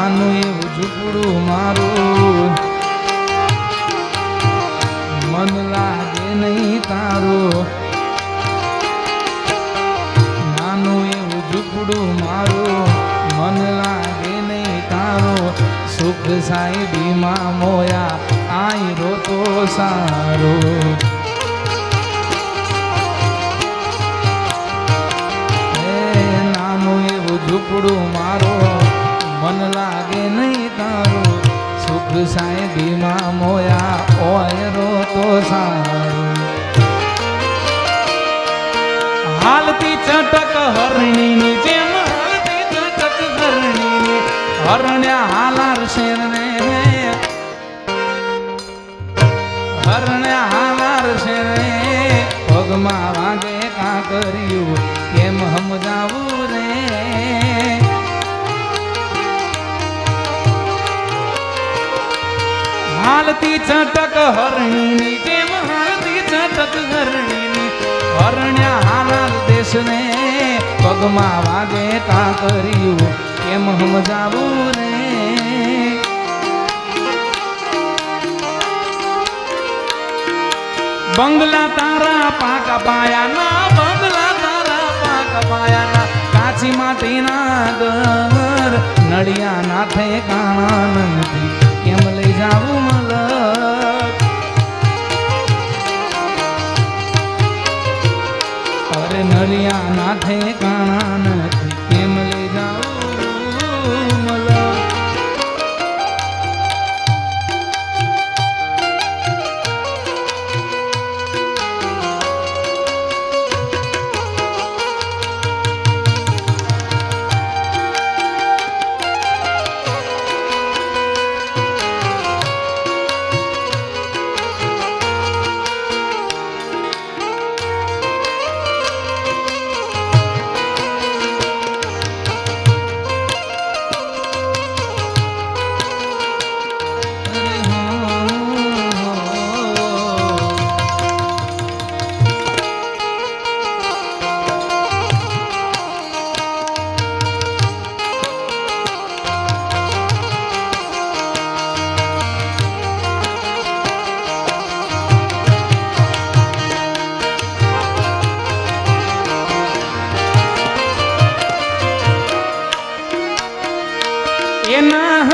નાનું એવું ઝૂપડું મારું. મન લાગે નહીં તારું. નાનું એવું ઝૂપડું મારું. મન લાગે નહીં તારું. સુખ સાહેબીમાં મોયા આઈ રોતો સારો. નાનું એવું ઝૂપડું મારો. મન લાગે નહીં તારું. સુખ સાહેબીમાં મોયા ઓય રોતો સારું. હાલતી ચટક હરણીની જેમ, હાલતી ચટક હરણીની. હરણ્યા હાલાર શેરને હરણ્યા હાલાર શેરને પગમાં વાગે કાંકર્યું. કેમ સમજાવું રે? હાલતી ચટક હરણીની જેમ હાલતી ચટક હરણીની હરણ્યા હાલાલ દેશને પગમાં વાગે કાંકર્યું કેમ સમજાવું રે? બંગલા તારા પાક પાયાના, બંગલા તારા પાક પાયાના. કાચી માટીના ઘર નડિયા નાથે કાણા નથી.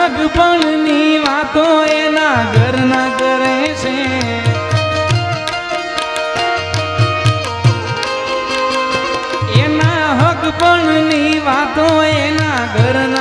એના વાતો એના ઘરના કરે છે. એના હગપણની વાતો એના ઘરના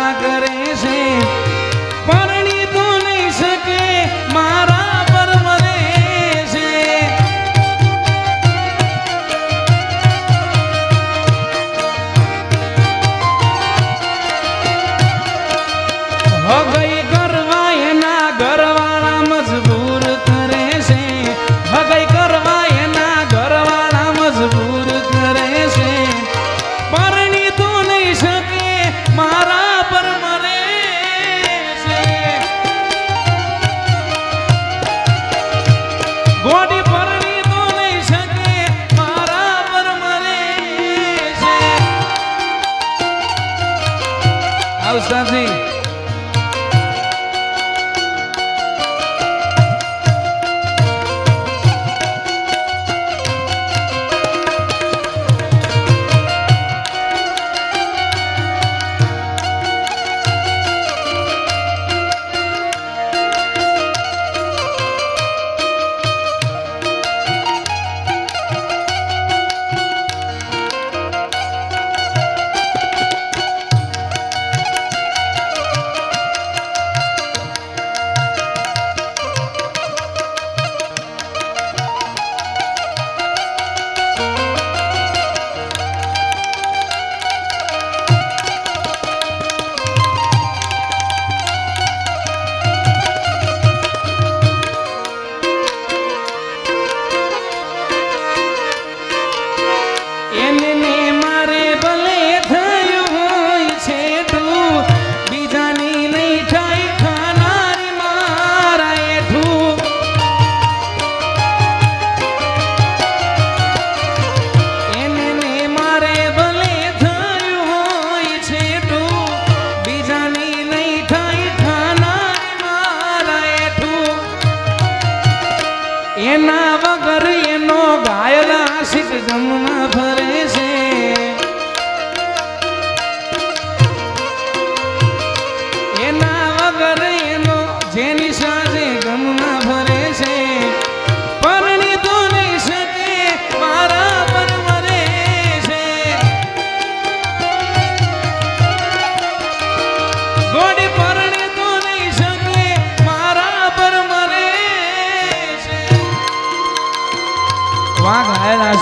એના વગર એનો ગાયલા આશિક જમના ફરે છે.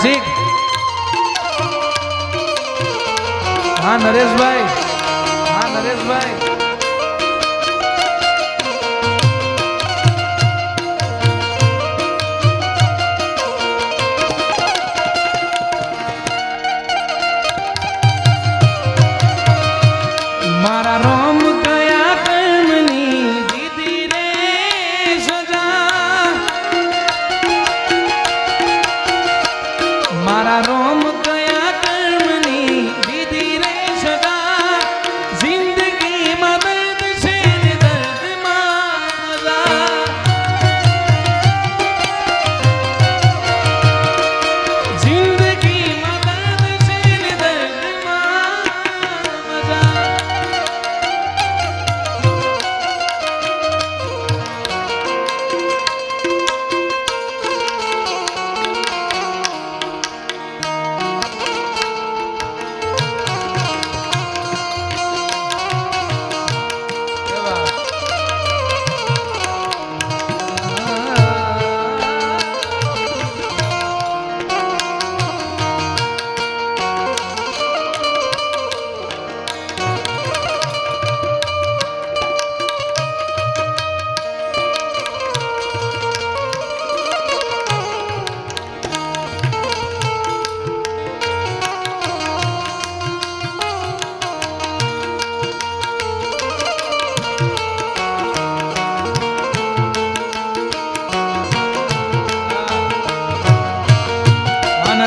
માનસિક હા નરેશભાઈ. હા નરેશભાઈ. મારા રો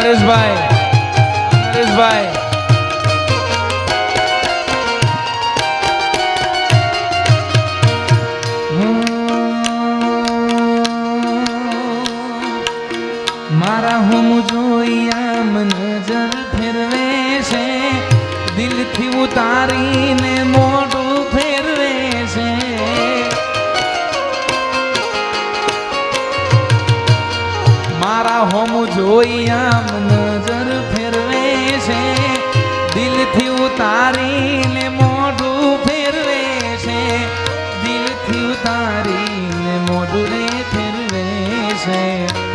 નરેશભાઈ નરેશભાઈ. મારા હું જોઈ આમ નજર ફેરવે છે. દિલથી ઉતારીને મોઢું ફેરવે છે. મારા હોમ જોઈ આમ ઉતારીને મોઢું ફેરવે છે. દિલથી ઉતારીને મોઢું રે ફેરવે છે.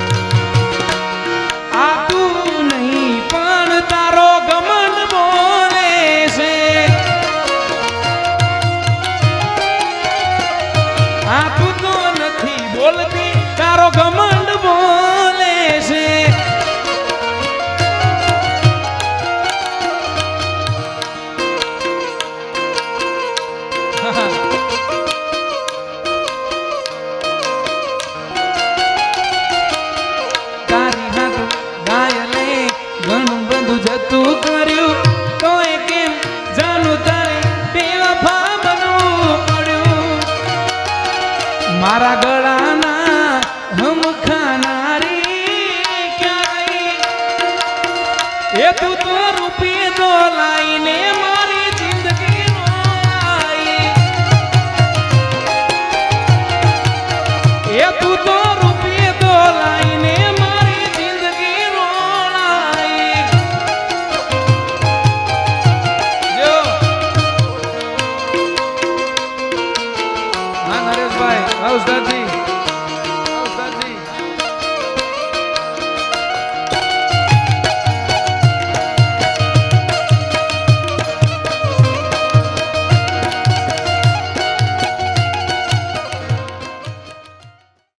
How's that, G?